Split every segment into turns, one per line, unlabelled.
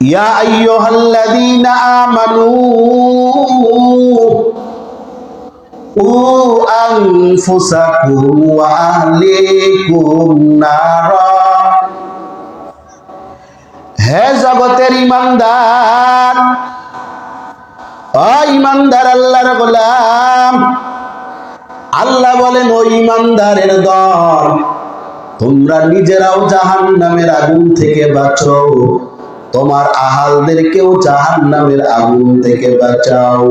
ইয়া আইয়ুহাল্লাযীনা আমানু উ আনফুসাকুম ওয়া আহলিকুম নারা। হে জগতের ইমানদার ও ইমানদার আল্লাহর গোলাম, আল্লাহ বলেন ওই ইমানদারের দল, তোমরা নিজেরাও জাহান নামের আগুন থেকে বাঁচো। তোমার আহালদেরকেও জাহান নামের আগুন থেকে বাঁচাও।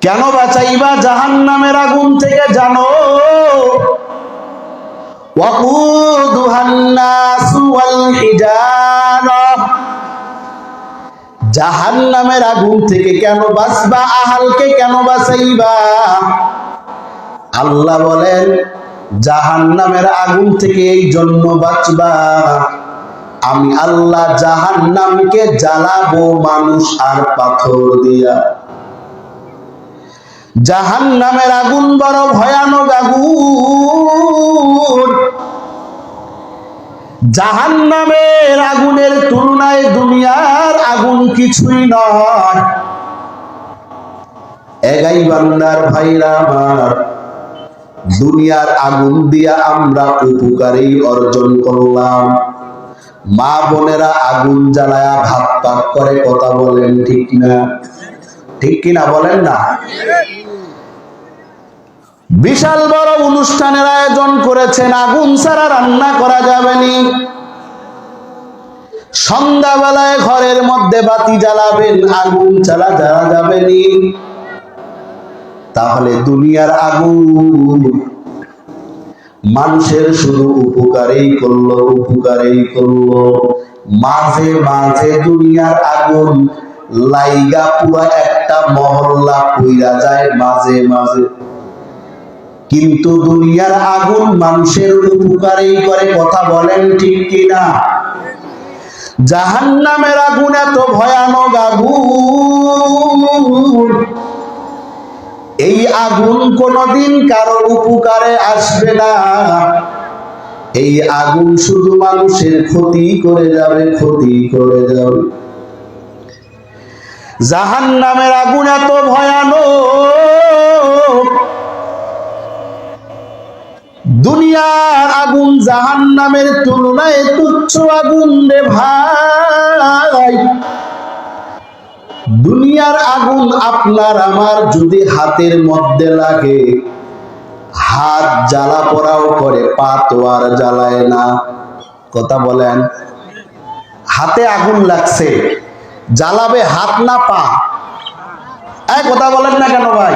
কেন বাঁচাইবা জাহান নামের আগুন থেকে জানো? জাহান নামের আগুন থেকে কেন বাঁচবা? আহালকে কেন বাঁচাইবা? আল্লাহ বলেন জাহান নামের আগুন থেকে এই জন্য বাঁচবা। আমি আল্লাহ জাহান্নামকে জ্বালাবো মানুষ আর পাথর দিয়া। জাহান্নামের আগুন বড় ভয়ানক আগুন। জাহান্নামের আগুনের তুলনায় দুনিয়ার আগুন কিছুই নয়। এগাই বান্দার ভাইরা আমার, দুনিয়ার আগুন দিয়া আমরা উপকারই অর্জন করলাম। মা বোনেরা আগুন জ্বালায়া ভাত পাক করে, কথা বলেন, ঠিক না ঠিক কিনা বলেন না? বিশাল বড় অনুষ্ঠানের আয়োজন করেছেন, আগুন ছাড়া রান্না করা যাবে নি। সন্ধ্যাবেলায় ঘরের মধ্যে বাতি জ্বালাবেন, আগুন চালা জ্বালা যাবে নি। তাহলে দুনিয়ার আগুন মানুষের শুধু উপকারেই করল উপকারেই করল। মাঝে মাঝে দুনিয়ার আগুন লাইগা পুরা একটা মহল্লা কইরা যায় মাঝে মাঝে। কিন্তু দুনিয়ার আগুন মানুষের উপকারেই করে, কথা বলেন ঠিক কিনা? জাহান নামের আগুন এত ভয়ানক আগুন। এই আগুন কোনদিন কারও উপকারে আসবে না। এই আগুন শুধু মানুষের ক্ষতি করে যাবে, ক্ষতি করে যাবে। জাহান নামের আগুন এত ভয়ানক। দুনিয়ার আগুন জাহান নামের তুলনায় তুচ্ছ আগুন রে ভাই। দুনিয়ার আগুন আপনার আমার যদি হাতের মধ্যে লাগে। হাত জ্বালা পোড়াও করে, পা তো আর জ্বালায় না। কথা বলেন। হাতে আগুন লাগছে, জ্বালাবে হাত না পা? এই কথা বলেন না কেন ভাই?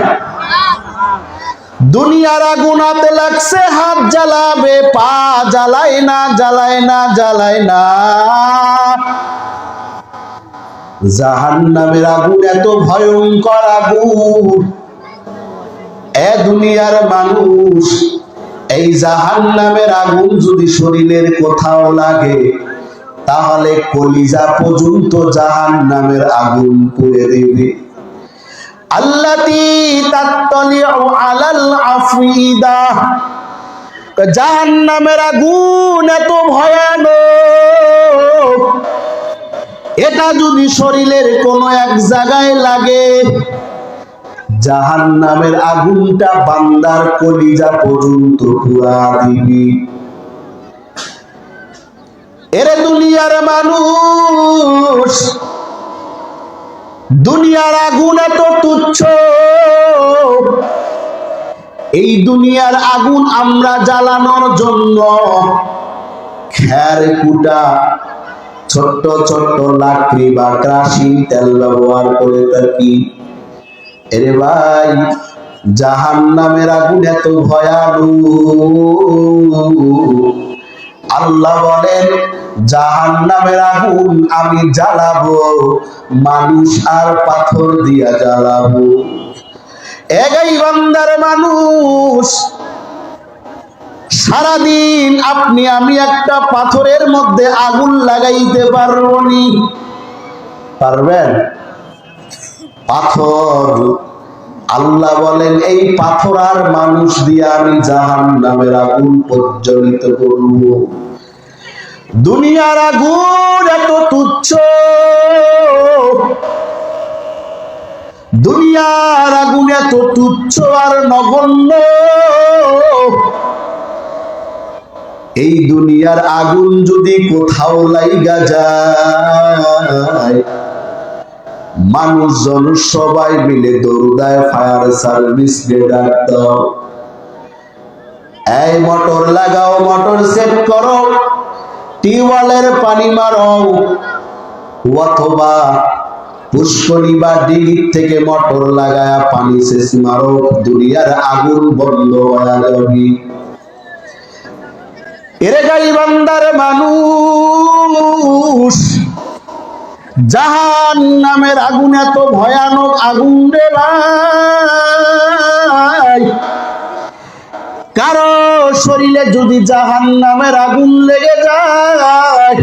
দুনিয়ার আগুন হাতে লাগছে, হাত জ্বালাবে, পা জ্বালায় না জ্বালায় না জ্বালায় না। জাহান নামের আগুন এত ভয়ঙ্কর আগুন। এ দুনিয়ার মানুষ, এই জাহান নামের আগুন যদি শরীরের কোথাও লাগে, তাহলে কলিজা পর্যন্ত জাহান নামের আগুন পুড়ে দেবে। আল্লাতি তাত্তলিউ আলাল আফিদা জাহান্নামের আগুন এত ভয়ানক এটা যদি শরীরের কোনো এক জায়গায় লাগে, জাহান্নামের আগুনটা বান্দার কলিজা পর্যন্ত পুরা দিবি। এরে দুনিয়ার মানুষ, দুনিয়ার আগুন এত তুচ্ছ। এই দুনিয়ার আগুন আমরা জ্বালানোর জন্য খ্যার কুটা ছোট্ট ছোট্ট লাকড়ি বা ক্রাসিন তেল ব্যবহার করে থাকি। এরে ভাই জাহান নামের আগুন এত ভয়ানক। আল্লাহ বলেন জাহান নামের আগুন আমি জ্বালাবো, মানুষ আর পাথর দিয়া জ্বালাবো। এগাই বান্দার মানুষ সারাদিন আপনি, আমি একটা পাথরের মধ্যে আগুন লাগাইতে পারবনি। পারবেন? পাথর। আল্লাহ বলেন, এই পাথর আর মানুষ দিয়ে আমি জাহান নামের আগুন প্রজ্বলিত করব। দুনিয়ার আগুন এত তুচ্ছ। দুনিয়ার আগুন এত তুচ্ছ আর নগণ্য। এই দুনিয়ার আগুন যদি কোথাও লাইগা যায়, মানুষজন সবাই মিলে দৌড়ায় ফায়ার সার্ভিস এই মোটর লাগাও, মোটর সেট করো, টিউবওয়েলের পানি মারো, অথবা পুষ্করি বা ডিগির থেকে মোটর লাগায়া পানি শেষ মারো, দুনিয়ার আগুন বন্ধ হয়ে যাবে। এরে গাই বান্দার মানুষ। জাহান নামের আগুন এত ভয়ানক আগুন রে ভাই। কারও শরীরে যদি জাহান নামের আগুন লেগে যায়,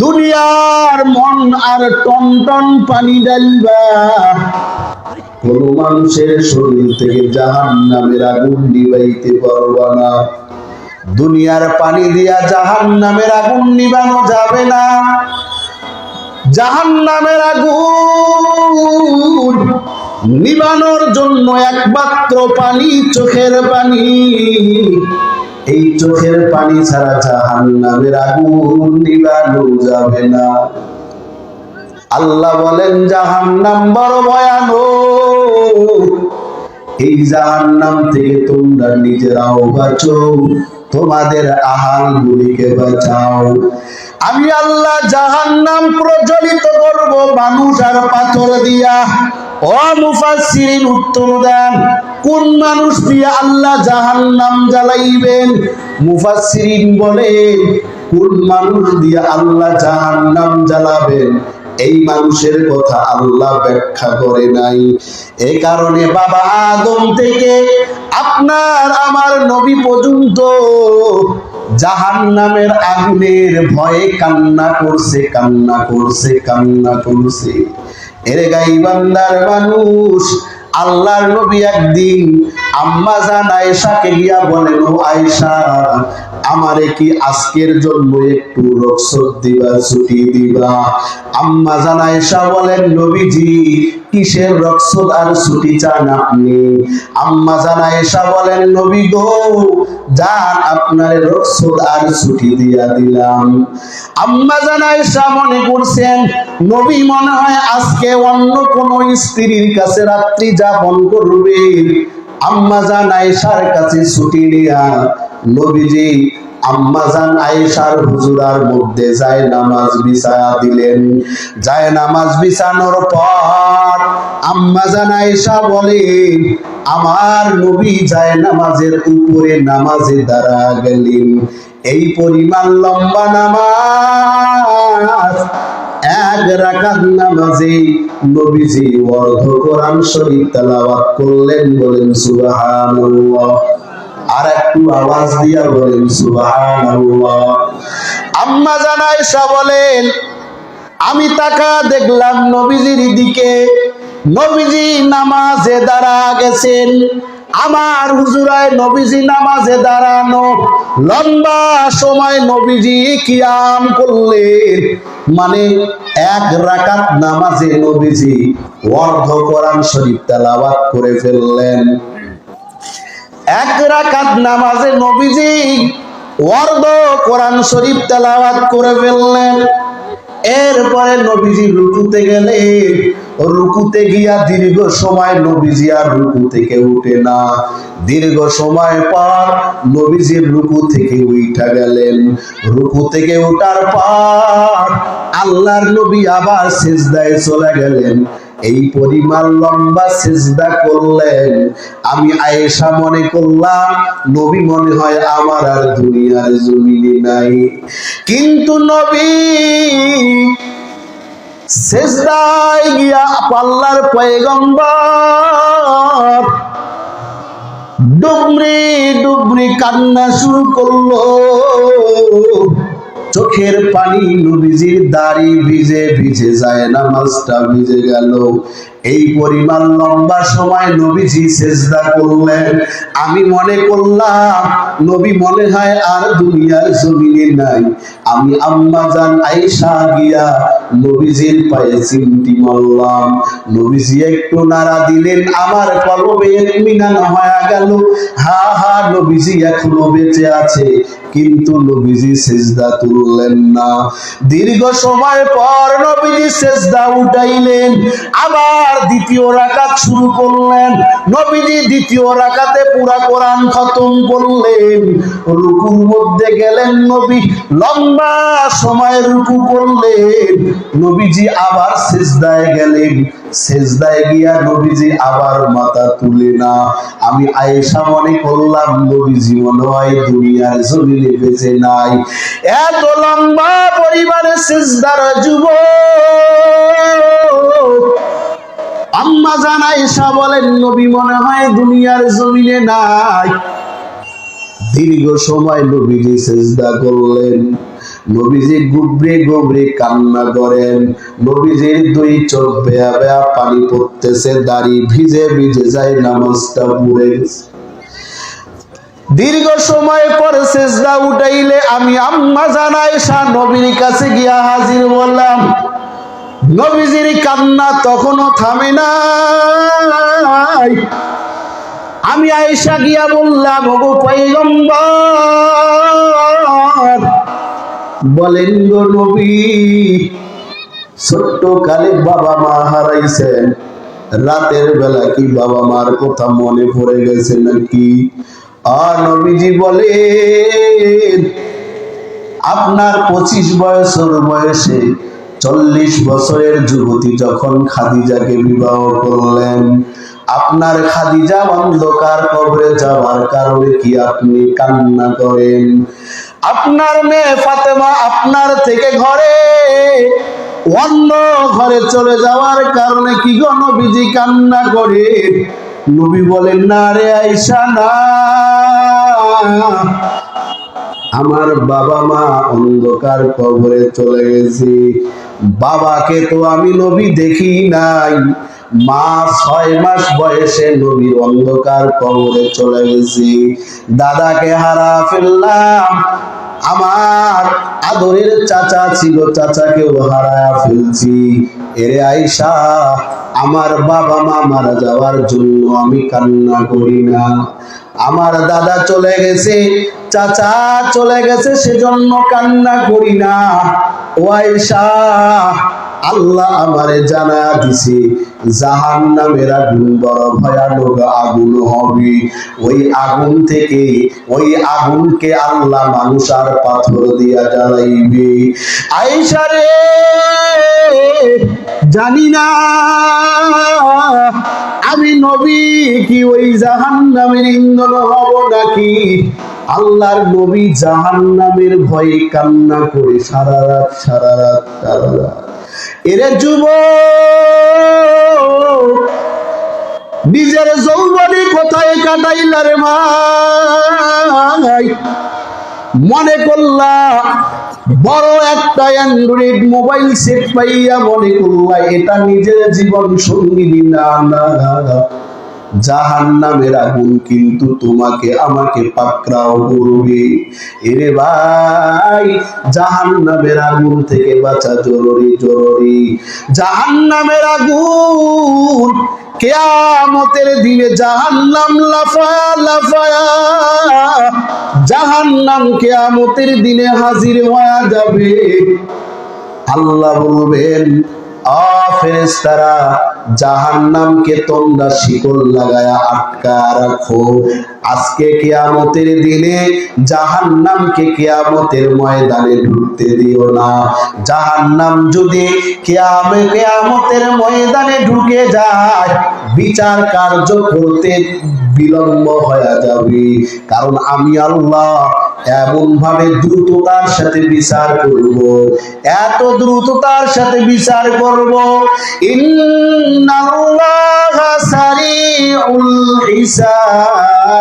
দুনিয়ার মন আর টন টন পানি ডালবা কোন মানুষের শরীর থেকে জাহান নামের আগুন নিবাইতে পারবা না। দুনিয়ার পানি দিয়া জাহান নামের আগুন নিবানো যাবে না। জাহান নামের আগুন নিবানোর জন্য একমাত্র পানি চোখের পানি। এই চোখের পানি ছাড়া জাহান নামের আগুন নিবানো যাবে না। আল্লাহ বলেন জাহান নাম বড় ভয়ানক। এই জাহান নাম থেকে তোমরা নিজেরাও বাঁচো। তোমাদের আহাল গুলিকে বাঁচাও। আমি আল্লাহ জাহান নাম প্রজ্বলিত করব মানুষ আর পাথর দিয়া। ও মুফাসসিরিন, উত্তর দেন, কোন মানুষ দিয়ে আল্লাহ জাহান নাম জ্বালাইবেন? মুফাসসিরিন বলেন কোন মানুষ দিয়ে আল্লাহ জাহান নাম জ্বালাবেন? এই মানুষের কথা আল্লাহ ব্যাখ্যা করে নাই। এ কারণে বাবা আদম থেকে আপনার আমার নবী পর্যন্ত জাহান নামের আগুনের ভয়ে কান্না করছে কান্না করছে কান্না করছে। এর গাইবান্দার মানুষ আল্লাহর নবী একদিন আম্মা জান আয়েশাকে গিয়া বলেন, ও আয়েশা, আমারে কি আজকের জন্য একটু রক্সত দিবা ছুটি দিবা? আম্মা জান আয়েশা বলেন, নবীজি কিসের রক্সত আর ছুটি চান আপনি? আম্মা জান আয়েশা বলেন, নবী গো, যান আপনার রক্সত আর ছুটি দিয়া দিলাম। আম্মা জান আয়েশা মনে করছেন, নবী মনে হয় আজকে অন্য কোন স্ত্রীর কাছে রাত্রি যাপন করবে। আম্মা জান আয়েশার কাছে ছুটি নিয়া। নবীজি আম্মাজান আয়েশার হুজুরার মধ্যে যায় নামাজ বিছায়া দিলেন। যায় নামাজ বিছানোর পর আম্মাজান আয়েশা আমার নবী যায় নামাজের উপরে নামাজে দাঁড়া গেলেন। এই পরিমাণ লম্বা নামাজ, এক রাকাত নামাজে নবীজি অর্ধ কোরআন শরীফ করলেন বলেন, সুবহানাল্লাহ। আর একটু আওয়াজ দিয়া বলেন, সুবহানাল্লাহ। আম্মা জানাইশা বলেন, আমি তাকা দেখলাম নবীজির দিকে। নবীজি নামাজে দাঁড়া গেছেন। আমার হুজুরায় নবীজি নামাজে দাঁড়ানো লম্বা সময় নবীজি কিয়াম করলেন। মানে এক রাকাত নামাজে নবীজি অর্ধ কোরআন শরীফ তেলাওয়াত করে ফেললেন। এক রাকাত নামাজে নবীজি অর্ধ কোরআন শরীফ তেলাওয়াত করে ফেললেন। এরপরে নবীজি রুকুতে গেলে, রুকুতে গিয়া দীর্ঘ সময় নবীজি আর রুকু থেকে উঠে না। দীর্ঘ সময় পর নবীজির রুকু থেকে উঠা গেলেন। রুকু থেকে উঠার পর আল্লাহর নবী আবার সিজদায় চলে গেলেন। এই পরিমাণ লম্বা সিজদা করলেন। আমি আয়েশা মনে করলাম, নবী মনে হয় আমার আর দুনিয়ার জমিনে নাই। কিন্তু নবী সেজদায় গিয়া পাল্লার পয়গম্বর ডুবরি ডুবরি কান্না শুরু করল। চোখের পানি নবীজির দাড়ি ভিজে ভিজে যায়, নামাজটা ভিজে গেল। এই পরিমাণ লম্বা সময় নবীজি সেজদা করলেন। আমি মনে করলাম, নবী মনে হয় আর দুনিয়ার জমিনে নাই। আমি আম্মা জান আয়েশা গিয়া নবীজির পায়ে চিমটি মারলাম। নবীজি একটু নাড়া দিলেন, আমার কলবে মিনান হয়ে গেল। হা হা, নবীজি এখনও বেঁচে আছে। কিন্তু নবীজি সেজদা তুললেন না। দীর্ঘ সময় পর নবীজি সেজদা উঠাইলেন, আবার দ্বিতীয় রাকাত শুরু করলেন। নবীজি দ্বিতীয় রাকাতে পুরা কোরআন খতম করলেন। রুকুর মধ্যে গেলেন নবী, লম্বা সময় রুকু করলেন। নবীজি আবার সেজদায় গেলেন। সেজদায় গিয়া নবীজি আবার মাথা তুলে না। আমি আয়েশা মনে করলাম, নবীজি মনে হয় দুনিয়ার জমিনে বেঁচে নাই। এত লম্বা সেজদার যুব আম্মা বলেন, নবী মনে হয় দুনিয়ার জমিনে নাই। দীর্ঘ সময় নবীজি সেজদা করলেন। নবীজি গুবরে গুবরে কান্না করেন। নবীজির দুই চোখ বেয়া বেয়া, পানি পড়তেছে, দাড়ি ভিজে ভিজে যায়, নামাজটা পুড়ে দীর্ঘ সময় পর সেজদা উঠাইলে আমি আম্মা জানাই শাহ নবীর কাছে গিয়া হাজির বললাম নবীজির কান্না তখনও থামে নাই। আমি আয়েশা গিয়া বললাম, ওগো পয়গম্বর বলেন গো নবী, ছোট্ট কালে বাবা মা হারাইছেন। রাতের বেলা কি বাবা মার কথা মনে পড়ে গেছে নাকি? আর নবীজি বলে আপনার পঁচিশ বছর বয়সে চল্লিশ বছরের যুবতী যখন খাদিজাকে বিবাহ করলেন, আপনার খাদিজা অন্ধকার কবরে যাওয়ার কারণে কি আপনি কান্না করেন? আপনার মেয়ে ফাতেমা আপনার থেকে ঘরে, অন্য ঘরে চলে যাওয়ার কারণে কি গো কান্না করে? নবী বলেন, না রে আইসা না। আমার বাবা মা অন্ধকার কবরে চলে গেছে। বাবাকে তো আমি নবী দেখি নাই। মা ছয় মাস বয়সে নবীর অন্ধকার কবরে চলে গেছে। দাদাকে হারা ফেললাম। আমার আদরের চাচা ছিল, চাচাকেও হারায়া ফেলছি। এরে আইসা আমার বাবা মা মারা যাওয়ার জন্য আমি কান্না করি না। আমার দাদা চলে গেছে, চাচা চলে গেছে, সেজন্য কান্না করি না। ও আয়েশা, আল্লাহ আমারে জানা দিছে জাহান নামের আগুন বড় ভয়ানক আগুন হবে। ওই আগুন থেকে, ওই আগুনকে আল্লাহ মানুষ আর পাথর দিয়া জ্বালাইবে। আয়েশা রে, জানি না, আমি নবী কি ওই জাহান নামের ইন্ধন হব নাকি? আল্লাহর নবী জাহান নামের ভয়ে কান্না করে সারা রাত সারা রাত সারা রাত। এরে যুব নিজের যৌবনে কোথায় কাটাইলারে মাই? মনে করলা, বড় একটা অ্যান্ড্রয়েড মোবাইল সেট পাইয়া মনে করলা, এটা নিজের জীবন সঙ্গিনী না না জাহান নামের আগুন কিন্তু তোমাকে আমাকে পাকড়াও করবে। এরে ভাই জাহান নামের আগুন থেকে বাঁচা জরুরি জরুরি। জাহান নামের আগুন কেয়ামতের দিনে জাহান্নাম লাফা লাফায়া জাহান্নাম কেয়ামতের দিনে হাজির হওয়া যাবে। আল্লাহ বলবেন আ জাহান নামকে তোমরা শিকল লাগায়া আটকা রাখো। আজকে কেয়ামতের দিনে জাহান্নামকে কেয়ামতের ময়দানে ঢুকতে দিও না। জাহান্নাম যদি কিয়ামে কেয়ামতের ময়দানে ঢুকে যায় বিচার কার্য করতে বিলম্ব হয়ে যাবে। কারণ আমি আল্লাহ এমন ভাবে দ্রুততার সাথে বিচার করব। এত দ্রুততার সাথে বিচার করব। ইন্নাল্লাহা সারিউল হিসাব।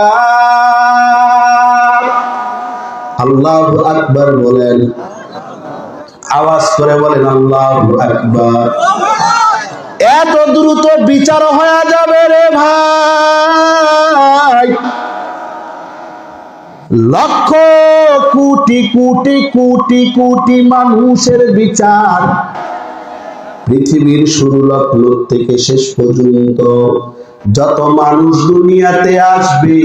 আল্লাহু আকবার বলেন। আওয়াজ করে বলেন, আল্লাহ আকবার। এত দ্রুত বিচার হয়ে যাবে রে ভাই। লক্ষ কোটি কোটি কোটি কোটি মানুষের বিচার পৃথিবীর শুরু লগ্ন থেকে শেষ পর্যন্ত যত মানুষ দুনিয়াতে আসবে,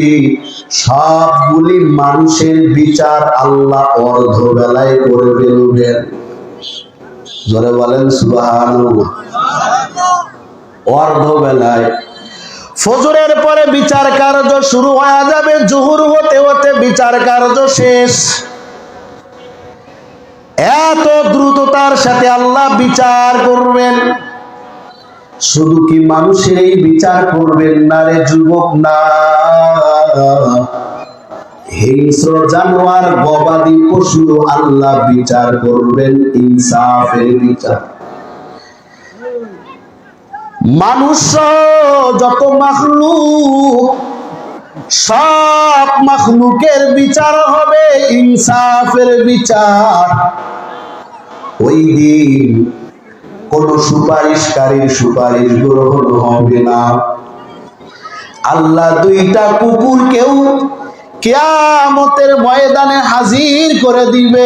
সবগুলি মানুষের বিচার আল্লাহ অর্ধ বেলায় করে ফেলবেন। জোরে বলেন সুবহানাল্লাহ। ফজরের পরে বিচার কার্য শুরু হয়ে যাবে, জোহর হতে হতে বিচার কার্য শেষ। এত দ্রুততার সাথে আল্লাহ বিচার করবেন। শুধু কি মানুষের এই বিচার করবেন না রে যুবক না? হিংস্র জানোয়ার, গবাদি পশু, আল্লাহ বিচার করবেন, ইনসাফের বিচার। মানুষ যত মাখলুক, সব মাখলুকের বিচার হবে, ইনসাফের বিচার। ওই দিন কোন সুপারিশকারীর সুপারিশ গ্রহণ হবে না। আল্লাহ দুইটা কুকুরকেও কেয়ামতের ময়দানে হাজির করে দিবে।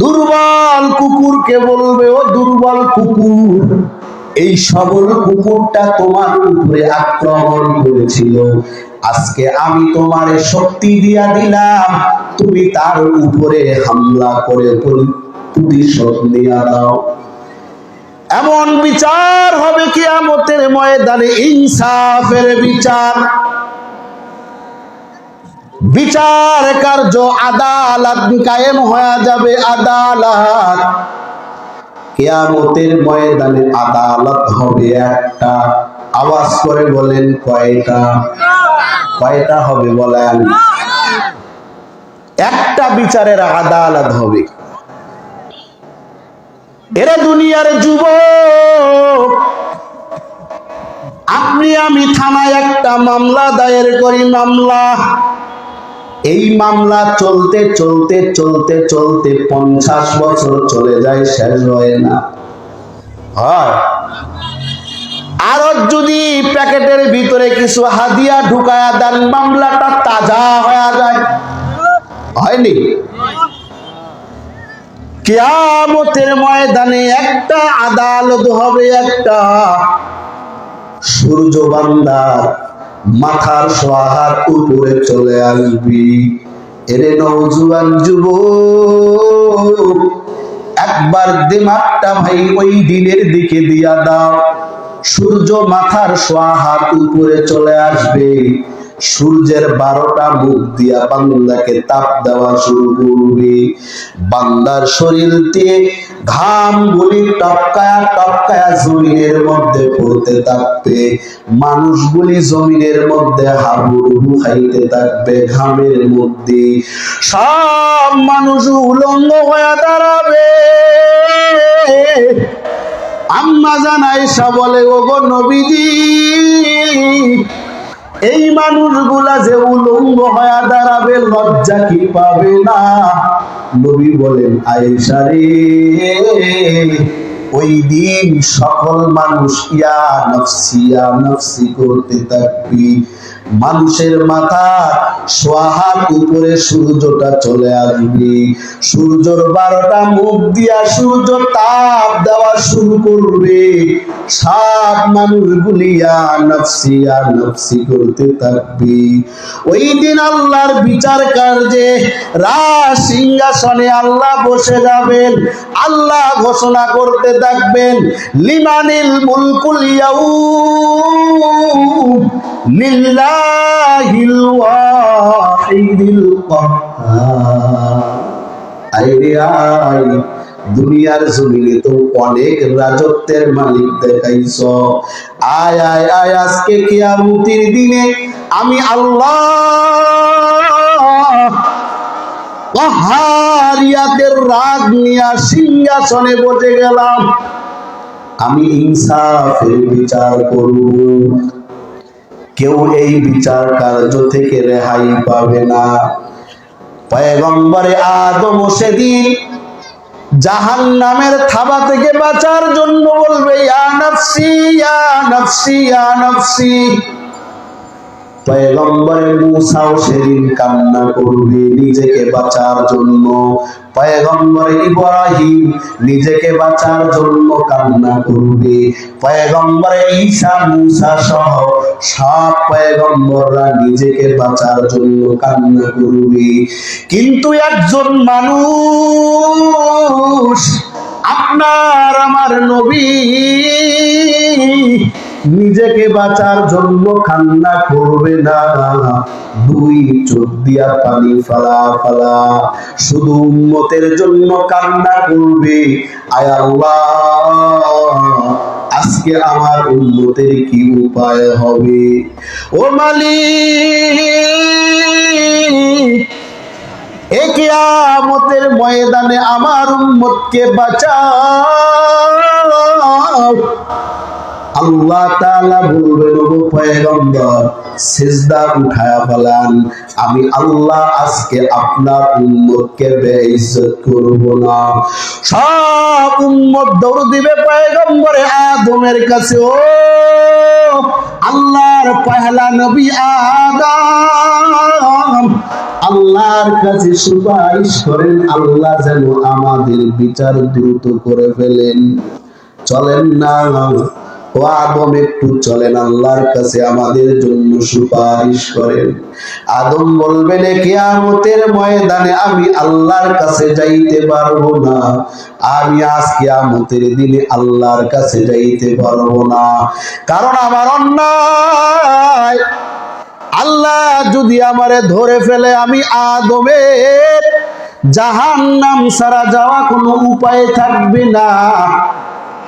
দুর্বল কুকুরকে বলবে, ও দুর্বল কুকুর এই সবল কুকুরটা তোমার উপরে আক্রমণ করেছিল। আজকে আমি তোমারে শক্তি দিয়া দিলাম, তুমি তার উপরে হামলা করে প্রতিশোধ নিয়ে দাও এমন বিচার হবে কি কিয়ামতের ময়দানে, ইনসাফের বিচার। বিচার কার্য আদালত কায়েম হয়ে যাবে, আদালত। কেয়ামতের ময়দানে আদালত হবে একটা। আওয়াজ করে বলেন, কয়টা? কয়টা হবে বলেন? একটা বিচারের আদালত হবে। এরা দুনিয়ার যুবক। আপনি, আমি থানায় একটা মামলা দায়ের করি, মামলা। এই মামলা চলতে চলতে চলতে চলতে পঞ্চাশ বছর চলে যায়, শেষ হয় না। আরও যদি প্যাকেটের ভিতরে কিছু হাদিয়া ঢুকায়া দেন, মামলাটা তাজা হয়ে যায়। হয়নি? কিয়ামতের ময়দানে একটা আদালত হবে, একটা সূর্য বান্দার মাথার সোহার উপরে চলে আসবি। এরে নৌজুয়ান যুব একবার দিমাগটা ভাই ওই দিনের দিকে দিয়া দাও। সূর্য মাথার সোহার উপরে চলে আসবে। সূর্যের বারোটা মুখ দিয়া বান্দাকে তাপ দেওয়া শুরু করবে। বান্দার শরীর দিয়ে ঘাম গুলি টপকায়া টপকায়া জমিনের মধ্যে পড়তে থাকবে। মানুষগুলি জমিনের মধ্যে হাবুডুবু খাইতে থাকবে ঘামের মধ্যে। সব মানুষ উলঙ্গ হয়ে দাঁড়াবে। আম্মা জানাই বলে, ওগো নবীজি এই মানুষগুলা যে উলঙ্গ হয়ে দাঁড়াবে, লজ্জা কি পাবে না? নবী বলেন, আয়েশা রে, ওই দিন সকল মানুষ ইয়া নফসি ইয়া নফসি করতে থাকবি। মানুষের মাথা সোহার উপরে সূর্যটা চলে আসবে। সূর্যর বারোটা মুখ দিয়া সূর্য তাপ দেওয়া শুরু করবে। সব মানুষ গুলিয়া নফসি আর নফসি করতে থাকবে। ওই দিন আল্লাহর বিচার কার্যে রাজ সিংহাসনে আল্লাহ বসে যাবেন। আল্লাহ ঘোষণা করতে থাকবেন, লিমানিল মুলকুল ইয়াউম লিল্লাহিল দুনিয়ার জমিনে তো অনেক রাজত্বের মালিক দেখাইছ। আয় আয় আয়, আজকে কিয়ামতির দিনে আমি আল্লাহ রাগ নিয়া সিংহাসনে বসে গেলাম। আমি ইনসাফের বিচার করব। কেউ এই বিচার কার্য থেকে রেহাই পাবে না। পয়গম্বরে আদম সেদিন জাহান নামের থাবা থেকে বাঁচার জন্য বলবে, ইয়া নফসি ইয়া নফসি ইয়া নফসি। মুসাও সেদিন কান্না করবে, নিজেকে বাঁচার জন্য। পয়গম্বরে ইব্রাহিম নিজেকে বাঁচার জন্য কান্না করবে। পয়গম্বরে ঈসা, মুসা সহ সব পয়গম্বররা নিজেকে বাঁচার জন্য কান্না করবে। কিন্তু একজন মানুষ আপনার আমার নবী নিজেকে বাঁচার জন্য কান্না করবে না। দুই চোখ দিয়া পানি ফালা ফালা। শুধু উম্মতের জন্য কান্না করবে। আজকে আমার উন্নতের কি উপায় হবে? ও মালিক, এ কিয়ামতের ময়দানে আমার উম্মতকে বাঁচাও। আল্লাহ তাআলা বলবেন ও পয়গম্বর, সিজদা উঠায়া ফেলান। আমি আল্লাহ আজকে আপনার উম্মতকে বেইজ্জত করব না। সব উম্মত দৌড় দিবে পয়গম্বরে আদমের কাছে, ও আল্লাহর পহেলা নবী আদম, আল্লাহর কাছে সুপারিশ করেন, আল্লাহ যেন আমাদের বিচার দ্রুত করে ফেলেন। চলেন না। ও আদম একটু চলেন, আল্লাহর কাছে আমাদের জন্য সুপারিশ করেন। আদম বলবেন কিয়ামতের ময়দানে আমি আল্লাহর কাছে যাইতে পারব না। আমি আজ কিয়ামতের দিনে আল্লাহর কাছে যাইতে পারব না। কারণ আমার অন্যায়, আল্লাহ যদি আমারে ধরে ফেলে, আমি আদমের জাহান্নাম সারা যাওয়া কোনো উপায় থাকবে না।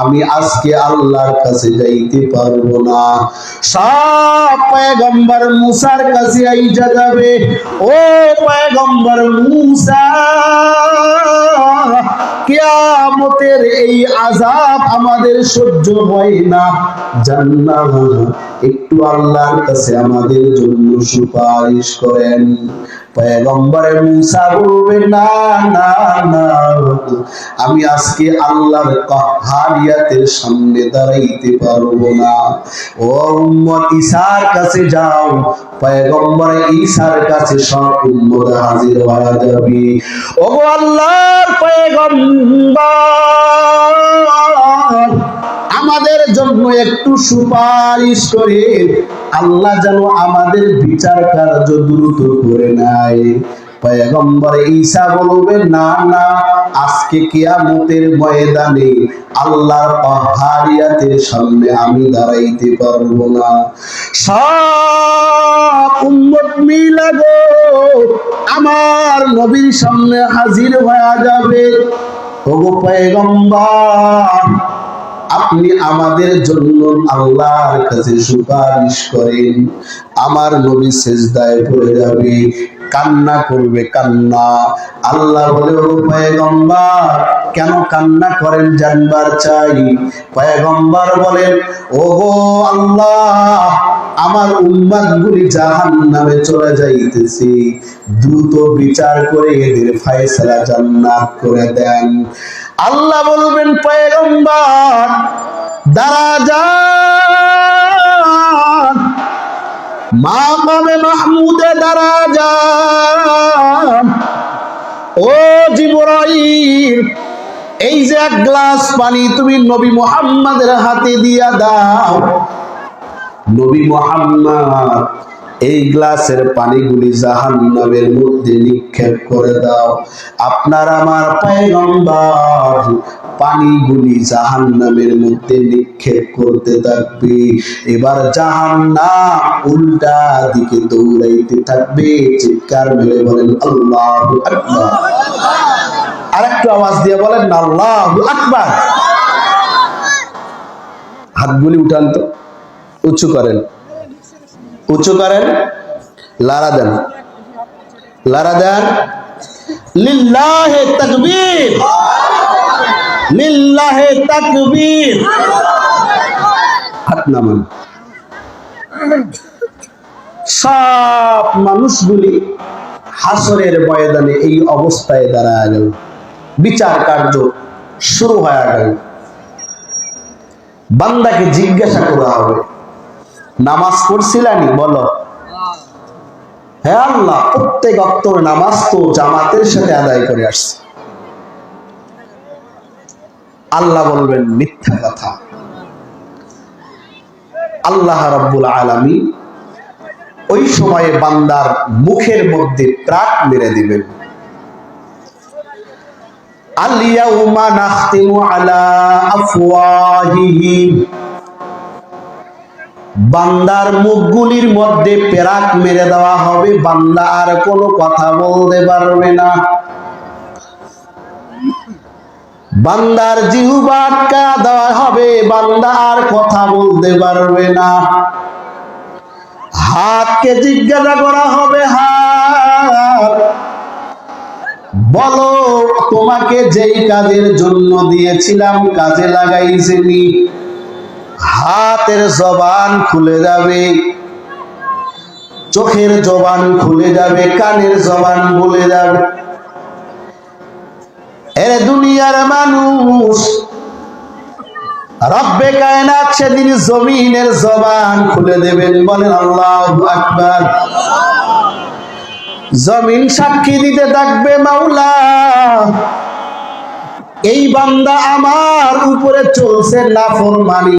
আমি আজকে আল্লাহর কাছে যাইতে পারব না। সব পয়গম্বর মুসার কাছে আইজা যাবে। ও পয়গম্বর মুসা, কিয়ামতের এই আযাব আমাদের সহ্য হয় না। জান্নাত একটু আল্লাহর কাছে আমাদের জন্য সুপারিশ করেন। পয়গম্বরে মুসা বলবে না না না, আমি আজকে আল্লাহর কাহারিয়াতের সামনে দাঁড়াইতে পারব না। ও উম্মত ঈসার কাছে যাও, পয়গম্বরে ঈসার কাছে সব উম্মত হাজির হয়ে যাবে। ও আল্লাহর পয়গম্বর আমাদের জন্য একটু সুপারিশ করে, আল্লাহ যেন আমাদের বিচার কার্য দ্রুত করে নেয়। পয়গম্বর না না, আজকে ময়দানে আল্লাহর পাহাড়িয়াতের সামনে আমি দাঁড়াইতে পারব না। সব আমার নবীর সামনে হাজির হয়ে যাবে। ওগো পয়গম্বর আপনি আমাদের জন্য আল্লাহর কাছে সুপারিশ করেন। আমার নবী সেজদায় পড়ে যাবে, কান্না করবে কান্না। আল্লাহ বলে, ও পয়গম্বর, কেন কান্না করেন জানবার চাই? পয়গম্বর বলেন, ওগো আল্লাহ আমার উম্মাদ গুলি জাহান নামে চলে যাইতেছি। দ্রুত বিচার করে এদের ফায়সালা জান্নাত করে দেন। আল্লাহ বলবেন, পয়গম্বর, দাঁড়া যান মা মামে মাহমুদে দাঁড়া যান ও জিবরাইল, এই যে এক গ্লাস পানি তুমি নবী মুহাম্মাদের হাতে দিয়া দাও। নবী মুহাম্মদ, এই গ্লাসের পানিগুলি জাহান্নামের মধ্যে নিক্ষেপ করে দাও। আপনার আমার পয়গম্বর পানিগুলি জাহান্নামের মধ্যে নিক্ষেপ করতে থাকবে। এবার জাহান্নাম উল্টা দিকে দৌড়াইতে থাকবে। চিৎকার মেরে বলেন, আল্লাহু আকবার। আরেকটু আওয়াজ দিয়ে বলেন, আল্লাহু আকবার। হাতগুলি উঠান তো। উঁচু করেন। উঁচু করেন? লারা দেন। লারা দেন। লিল্লাহে তাকবীর। লিল্লাহে তাকবীর। হাত নামান। সব মানুষগুলি হাসরের ময়দানে এই অবস্থায় দাঁড়ায় গেল। বিচার কার্য শুরু হয়ে গেল। বান্দাকে জিজ্ঞাসা করা হবে। নামাজ পড়ছিলানি? বলো। হ্যাঁ আল্লাহ, প্রত্যেক অক্তর নামাজ তো জামাতের সাথে আদায় করে আসছে। আল্লাহ বলবেন, মিথ্যা কথা। আল্লাহ রব্বুল আলমী ওই সময়ে বান্দার মুখের মধ্যে ত্রাক মেরে দিবেন। আলিয়াউমা নাখতিমু আলা আফওয়াহিহিম। বান্দার মুখগুলির মধ্যে পেরাক মেরে দেওয়া হবে। বান্দা আর কোনো কথা বলতে পারবে না। বান্দার জিহুবা আটকা দেওয়া হবে, বান্দা আর কথা বলতে পারবে না। হাতকে জিজ্ঞাসা করা হবে, হাত, বলো, তোমাকে যেই কাজের জন্য দিয়েছিলাম, কাজে লাগাইছেনি? হাতের জবান খুলে যাবে, চোখের জবান খুলে যাবে, কানের জবান বলে যাবে। এর দুনিয়ার মানুষ, রব্বে কায়নাত সেদিন জমিনের জবান খুলে দেবেন, বলেন আল্লাহ আকবার। জমিন সাক্ষী দিতে থাকবে মাওলা, এই বান্দা আমার উপরে চলছে নাফরমানি।